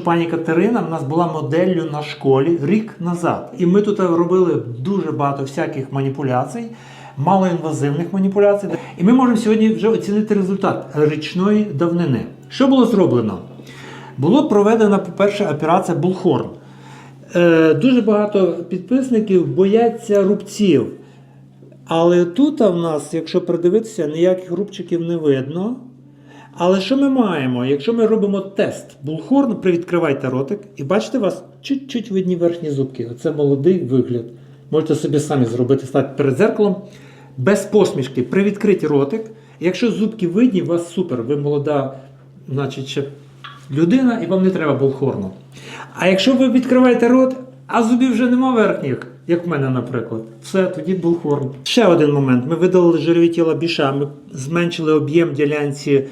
Пані Катерина в нас була моделлю на школі рік назад. І ми тут робили дуже багато всяких маніпуляцій, малоінвазивних маніпуляцій. І ми можемо сьогодні вже оцінити результат річної давнини. Що було зроблено? Було проведена, по-перше, операція Булхорн. Е, дуже багато підписників бояться рубців. Але тут в нас, якщо придивитися, ніяких рубчиків не видно. Але що ми маємо? Якщо ми робимо тест Булхорн, привідкривайте ротик і бачите, у вас чуть-чуть видні верхні зубки. Оце молодий вигляд. Можете собі самі зробити, стати перед зеркалом. Без посмішки, привідкрити ротик. Якщо зубки видні, у вас супер, ви молода, значить, ще людина, і вам не треба булхорну. А якщо ви відкриваєте рот, а зубів вже нема верхніх, як в мене, наприклад, все, тоді булхорн. Ще один момент. Ми видалили жирові тіла біша, ми зменшили об'єм ділянці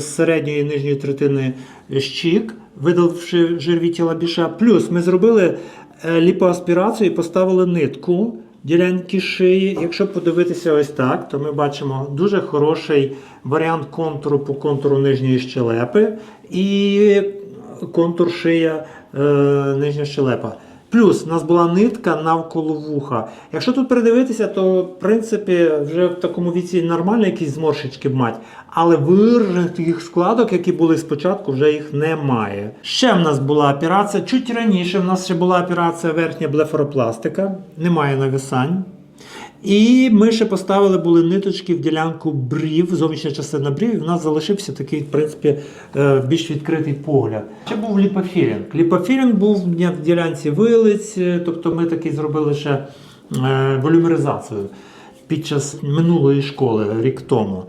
середньої і нижньої третини щік, видаливши жирові тіла біша. Плюс ми зробили е, ліпоаспірацію і поставили нитку ділянки шиї. Якщо подивитися ось так, то ми бачимо дуже хороший варіант контуру по контуру нижньої щелепи і контур шия е, нижня щелепа. Плюс у нас була нитка навколо вуха. Якщо тут придивитися, то в принципі вже в такому віці нормально якісь зморшечки мать, але виражених таких складок, які були спочатку, вже їх немає. Ще в нас була операція. Чуть раніше в нас ще була операція верхня блефоропластика, немає нависань. І ми ще поставили були ниточки в ділянку брів, зовнішня частина брів, і в нас залишився такий, в принципі, е, більш відкритий погляд. Ще був ліпофілінг. Ліпофілінг був в ділянці вилиць, е, тобто ми такий зробили ще е, волюмеризацію під час минулої школи, рік тому.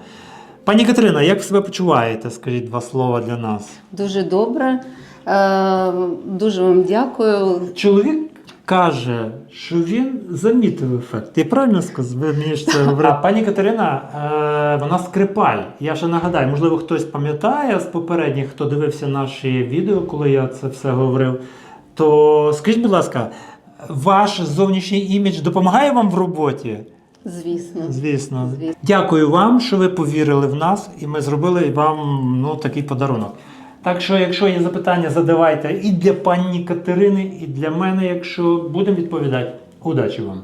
Пані Катерина, як ви себе почуваєте? Скажіть два слова для нас. Дуже добре. Дуже вам дякую. Чоловік каже, що він замітив ефект. Я правильно сказав? Ви мені ж це говорите. Пані Катерина, е, вона скрипаль. Я ще нагадаю, можливо, хтось пам'ятає з попередніх, хто дивився наші відео, коли я це все говорив. То скажіть, будь ласка, ваш зовнішній імідж допомагає вам в роботі? Звісно. Звісно. Звісно. Дякую вам, що ви повірили в нас, і ми зробили вам ну, такий подарунок. Так що, якщо є запитання, задавайте і для пані Катерини, і для мене, якщо будемо відповідати. Удачі вам!